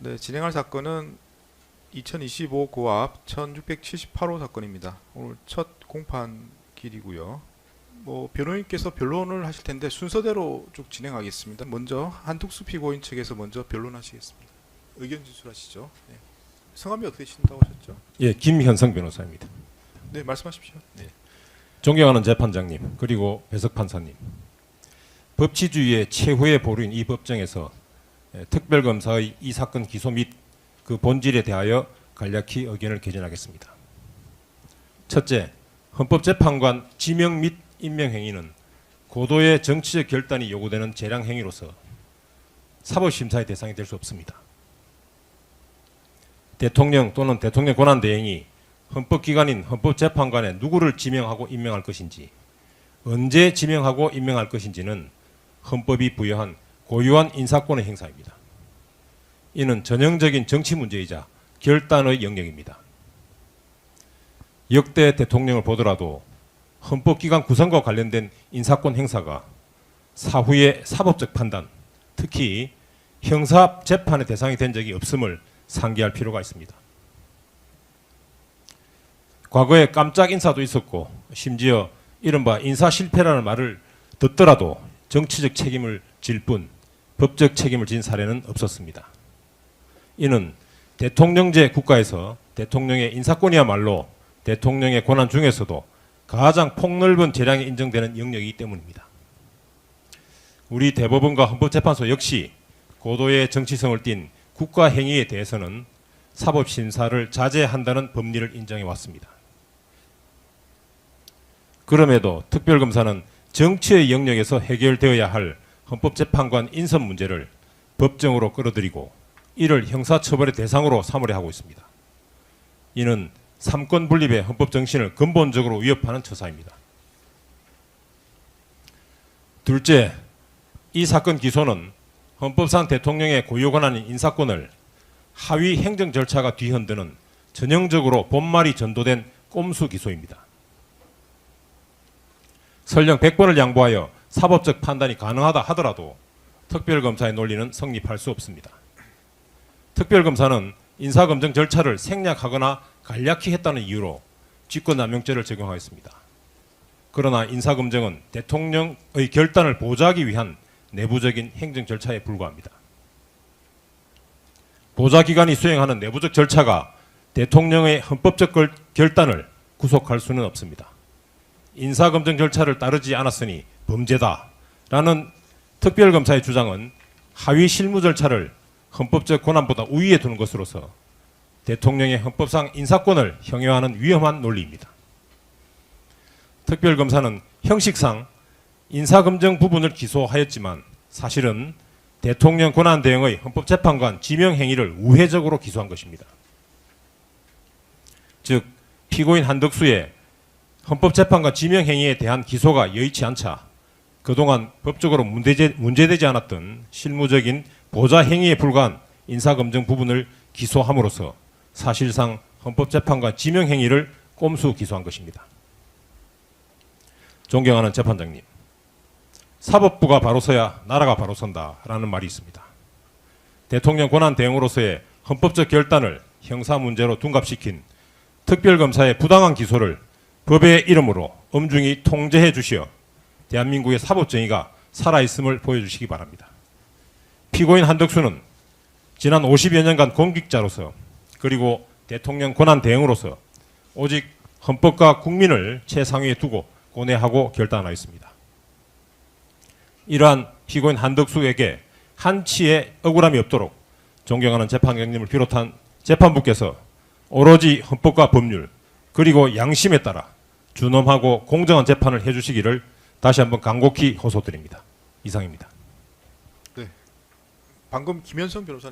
네, 진행할 사건은 2025 고압 1678호 사건입니다. 오늘 첫 공판 길이고요. 뭐 변호인께서 변론을 하실 텐데 순서대로 쭉 진행하겠습니다. 먼저 한tuk수 피고인 측에서 먼저 변론하시겠습니다. 의견 진술하시죠. 네. 성함이 어떻게 되신다고 하셨죠? 예, 김현성 변호사입니다. 네, 말씀하십시오. 네. 존경하는 재판장님 그리고 배석 판사님. 법치주의의 최후의 보루인 이 법정에서 예, 특별검사의 이 사건 기소 및 그 본질에 대하여 간략히 의견을 개진하겠습니다. 첫째, 헌법재판관 지명 및 임명 행위는 고도의 정치적 결단이 요구되는 재량 행위로서 사법심사의 대상이 될 수 없습니다. 대통령 또는 대통령 권한 대행이 헌법기관인 헌법재판관에 누구를 지명하고 임명할 것인지 언제 지명하고 임명할 것인지는 헌법이 부여한 고유한 인사권의 행사입니다. 이는 전형적인 정치 문제이자 결단의 영역입니다. 역대 대통령을 보더라도 헌법기관 구성과 관련된 인사권 행사가 사후의 사법적 판단, 특히 형사 재판의 대상이 된 적이 없음을 상기할 필요가 있습니다. 과거에 깜짝 인사도 있었고 심지어 이른바 인사 실패라는 말을 듣더라도 정치적 책임을 질 뿐 법적 책임을 진 사례는 없었습니다. 이는 대통령제 국가에서 대통령의 인사권이야말로 대통령의 권한 중에서도 가장 폭넓은 재량이 인정되는 영역이기 때문입니다. 우리 대법원과 헌법재판소 역시 고도의 정치성을 띤 국가 행위에 대해서는 사법 심사를 자제한다는 법리를 인정해 왔습니다. 그럼에도 특별검사는 정치의 영역에서 해결되어야 할 헌법재판관 인선 문제를 법정으로 끌어들이고 이를 형사처벌의 대상으로 삼으려 하고 있습니다. 이는 삼권 분립의 헌법 정신을 근본적으로 위협하는 처사입니다. 둘째, 이 사건 기소는 헌법상 대통령의 고유 권한인 인사권을 하위 행정 절차가 뒤흔드는 전형적으로 본말이 전도된 꼼수 기소입니다. 설령 100번을 양보하여 사법적 판단이 가능하다 하더라도 특별검사의 논리는 성립할 수 없습니다. 특별검사는 인사검증 절차를 생략하거나 간략히 했다는 이유로 직권남용죄를 적용하였습니다. 그러나 인사검증은 대통령의 결단을 보좌하기 위한 내부적인 행정 절차에 불과합니다. 보좌기관이 수행하는 내부적 절차가 대통령의 헌법적 걸- 결단을 구속할 수는 없습니다. 인사검증 절차를 따르지 않았으니 범죄다라는 특별검사의 주장은 하위 실무 절차를 헌법적 권한보다 우위에 두는 것으로서 대통령의 헌법상 인사권을 형용하는 위험한 논리입니다. 특별검사는 형식상 인사검증 부분을 기소하였지만 사실은 대통령 권한 대행의 헌법재판관 지명 행위를 우회적으로 기소한 것입니다. 즉 피고인 한덕수의 헌법재판관 지명 행위에 대한 기소가 여의치 않자 그동안 법적으로 문제제, 문제되지 않았던 실무적인 보좌 행위에 불과한 인사검증 부분을 기소함으로써 사실상 헌법재판관 지명 행위를 꼼수 기소한 것입니다. 존경하는 재판장님, 사법부가 바로 서야 나라가 바로 선다라는 말이 있습니다. 대통령 권한 대행으로서의 헌법적 결단을 형사 문제로 둔갑시킨 특별검사의 부당한 기소를 법의 이름으로 엄중히 통제해 주시어 대한민국의 사법 정의가 살아있음을 보여주시기 바랍니다. 피고인 한덕수는 지난 50여 년간 공직자로서 그리고 대통령 권한 대행으로서 오직 헌법과 국민을 최상위에 두고 고뇌하고 결단하였습니다. 이러한 피고인 한덕수에게 한치의 억울함이 없도록 존경하는 재판장님을 비롯한 재판부께서 오로지 헌법과 법률 그리고 양심에 따라 준엄하고 공정한 재판을 해주시기를 다시 한번 간곡히 호소드립니다. 이상입니다. 방금 김현성 변호사